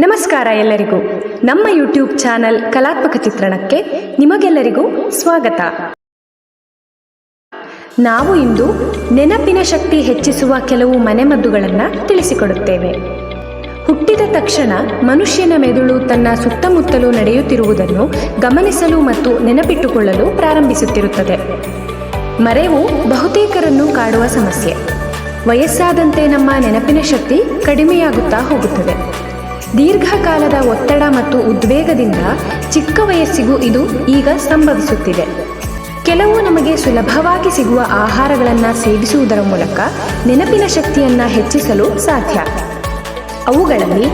ನಮಸ್ಕಾರ ಎಲ್ಲರಿಗೂ. ನಮ್ಮ ಯೂಟ್ಯೂಬ್ ಚಾನಲ್ ಕಲಾತ್ಮಕ ಚಿತ್ರಣಕ್ಕೆ ನಿಮಗೆಲ್ಲರಿಗೂ ಸ್ವಾಗತ. ನಾವು ಇಂದು ನೆನಪಿನ ಶಕ್ತಿ ಹೆಚ್ಚಿಸುವ ಕೆಲವು ಮನೆಮದ್ದುಗಳನ್ನು ತಿಳಿಸಿಕೊಡುತ್ತೇವೆ. ಹುಟ್ಟಿದ ತಕ್ಷಣ ಮನುಷ್ಯನ ಮೆದುಳು ತನ್ನ ಸುತ್ತಮುತ್ತಲೂ ನಡೆಯುತ್ತಿರುವುದನ್ನು ಗಮನಿಸಲು ಮತ್ತು ನೆನಪಿಟ್ಟುಕೊಳ್ಳಲು ಪ್ರಾರಂಭಿಸುತ್ತಿರುತ್ತದೆ. ಮರೆವು ಬಹುತೇಕರನ್ನು ಕಾಡುವ ಸಮಸ್ಯೆ. ವಯಸ್ಸಾದಂತೆ ನಮ್ಮ ನೆನಪಿನ ಶಕ್ತಿ ಕಡಿಮೆಯಾಗುತ್ತಾ ಹೋಗುತ್ತದೆ. ದೀರ್ಘಕಾಲದ ಒತ್ತಡ ಮತ್ತು ಉದ್ವೇಗದಿಂದ ಚಿಕ್ಕ ವಯಸ್ಸಿಗೂ ಇದು ಈಗ ಸಂಭವಿಸುತ್ತಿದೆ. ಕೆಲವು ನಮಗೆ ಸುಲಭವಾಗಿ ಸಿಗುವ ಆಹಾರಗಳನ್ನು ಸೇವಿಸುವುದರ ಮೂಲಕ ನೆನಪಿನ ಶಕ್ತಿಯನ್ನು ಹೆಚ್ಚಿಸಲು ಸಾಧ್ಯ. ಅವುಗಳಲ್ಲಿ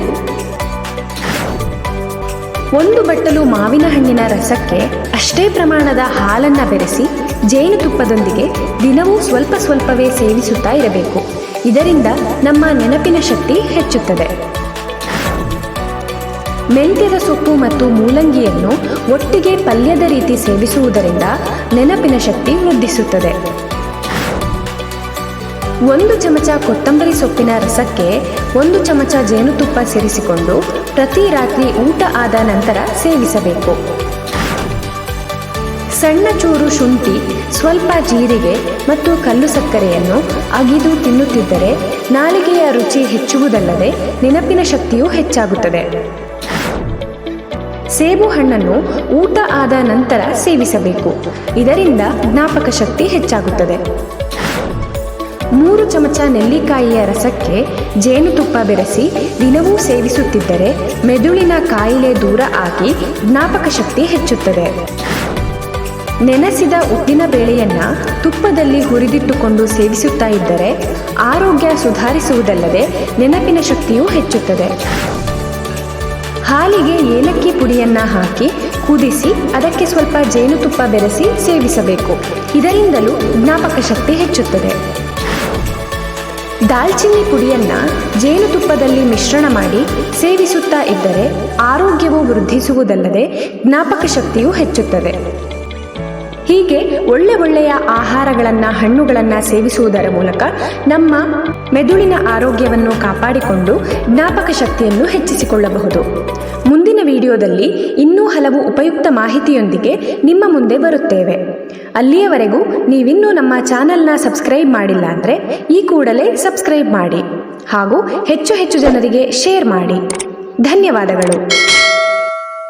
ಒಂದು ಬಟ್ಟಲು ಮಾವಿನ ಹಣ್ಣಿನ ರಸಕ್ಕೆ ಅಷ್ಟೇ ಪ್ರಮಾಣದ ಹಾಲನ್ನು ಬೆರೆಸಿ ಜೇನುತುಪ್ಪದೊಂದಿಗೆ ದಿನವೂ ಸ್ವಲ್ಪ ಸ್ವಲ್ಪವೇ ಸೇವಿಸುತ್ತಾ ಇರಬೇಕು. ಇದರಿಂದ ನಮ್ಮ ನೆನಪಿನ ಶಕ್ತಿ ಹೆಚ್ಚುತ್ತದೆ. ಮೆಂತ್ಯದ ಸೊಪ್ಪು ಮತ್ತು ಮೂಲಂಗಿಯನ್ನು ಒಟ್ಟಿಗೆ ಪಲ್ಯದ ರೀತಿ ಸೇವಿಸುವುದರಿಂದ ನೆನಪಿನ ಶಕ್ತಿ ವೃದ್ಧಿಸುತ್ತದೆ. ಒಂದು ಚಮಚ ಕೊತ್ತಂಬರಿ ಸೊಪ್ಪಿನ ರಸಕ್ಕೆ ಒಂದು ಚಮಚ ಜೇನುತುಪ್ಪ ಸೇರಿಸಿಕೊಂಡು ಪ್ರತಿ ರಾತ್ರಿ ಊಟ ಆದ ನಂತರ ಸೇವಿಸಬೇಕು. ಸಣ್ಣ ಚೂರು ಶುಂಠಿ, ಸ್ವಲ್ಪ ಜೀರಿಗೆ ಮತ್ತು ಕಲ್ಲು ಸಕ್ಕರೆಯನ್ನು ಅಗಿದು ತಿನ್ನುತ್ತಿದ್ದರೆ ನಾಲಿಗೆಯ ರುಚಿ ಹೆಚ್ಚುವುದಲ್ಲದೆ ನೆನಪಿನ ಶಕ್ತಿಯೂ ಹೆಚ್ಚಾಗುತ್ತದೆ. ಸೇಬು ಹಣ್ಣನ್ನು ಊಟ ಆದ ನಂತರ ಸೇವಿಸಬೇಕು. ಇದರಿಂದ ಜ್ಞಾಪಕ ಶಕ್ತಿ ಹೆಚ್ಚಾಗುತ್ತದೆ. ಮೂರು ಚಮಚ ನೆಲ್ಲಿಕಾಯಿಯ ರಸಕ್ಕೆ ಜೇನುತುಪ್ಪ ಬೆರೆಸಿ ದಿನವೂ ಸೇವಿಸುತ್ತಿದ್ದರೆ ಮೆದುಳಿನ ಕಾಯಿಲೆ ದೂರ ಆಗಿ ಜ್ಞಾಪಕ ಶಕ್ತಿ ಹೆಚ್ಚುತ್ತದೆ. ನೆನೆಸಿದ ಉದ್ದಿನ ಬೇಳೆಯನ್ನ ತುಪ್ಪದಲ್ಲಿ ಹುರಿದಿಟ್ಟುಕೊಂಡು ಸೇವಿಸುತ್ತಾ ಇದ್ದರೆ ಆರೋಗ್ಯ ಸುಧಾರಿಸುವುದಲ್ಲದೆ ನೆನಪಿನ ಶಕ್ತಿಯೂ ಹೆಚ್ಚುತ್ತದೆ. ಹಾಲಿಗೆ ಏಲಕ್ಕಿ ಪುಡಿಯನ್ನ ಹಾಕಿ ಕುದಿಸಿ ಅದಕ್ಕೆ ಸ್ವಲ್ಪ ಜೇನುತುಪ್ಪ ಬೆರೆಸಿ ಸೇವಿಸಬೇಕು. ಇದರಿಂದಲೂ ಜ್ಞಾಪಕ ಶಕ್ತಿ ಹೆಚ್ಚುತ್ತದೆ. ದಾಲ್ಚಿನ್ನಿ ಪುಡಿಯನ್ನ ಜೇನುತುಪ್ಪದಲ್ಲಿ ಮಿಶ್ರಣ ಮಾಡಿ ಸೇವಿಸುತ್ತಾ ಇದ್ದರೆ ಆರೋಗ್ಯವು ವೃದ್ಧಿಸುವುದಲ್ಲದೆ ಜ್ಞಾಪಕ ಶಕ್ತಿಯೂ ಹೆಚ್ಚುತ್ತದೆ. ಹೀಗೆ ಒಳ್ಳೆ ಒಳ್ಳೆಯ ಆಹಾರಗಳನ್ನು, ಹಣ್ಣುಗಳನ್ನು ಸೇವಿಸುವುದರ ಮೂಲಕ ನಮ್ಮ ಮೆದುಳಿನ ಆರೋಗ್ಯವನ್ನು ಕಾಪಾಡಿಕೊಂಡು ಜ್ಞಾಪಕ ಶಕ್ತಿಯನ್ನು ಹೆಚ್ಚಿಸಿಕೊಳ್ಳಬಹುದು. ಮುಂದಿನ ವಿಡಿಯೋದಲ್ಲಿ ಇನ್ನೂ ಹಲವು ಉಪಯುಕ್ತ ಮಾಹಿತಿಯೊಂದಿಗೆ ನಿಮ್ಮ ಮುಂದೆ ಬರುತ್ತೇವೆ. ಅಲ್ಲಿಯವರೆಗೂ ನೀವಿನ್ನೂ ನಮ್ಮ ಚಾನಲ್ನ ಸಬ್ಸ್ಕ್ರೈಬ್ ಮಾಡಿಲ್ಲ ಅಂದರೆ ಈ ಕೂಡಲೇ ಸಬ್ಸ್ಕ್ರೈಬ್ ಮಾಡಿ ಹಾಗೂ ಹೆಚ್ಚು ಹೆಚ್ಚು ಜನರಿಗೆ ಶೇರ್ ಮಾಡಿ. ಧನ್ಯವಾದಗಳು.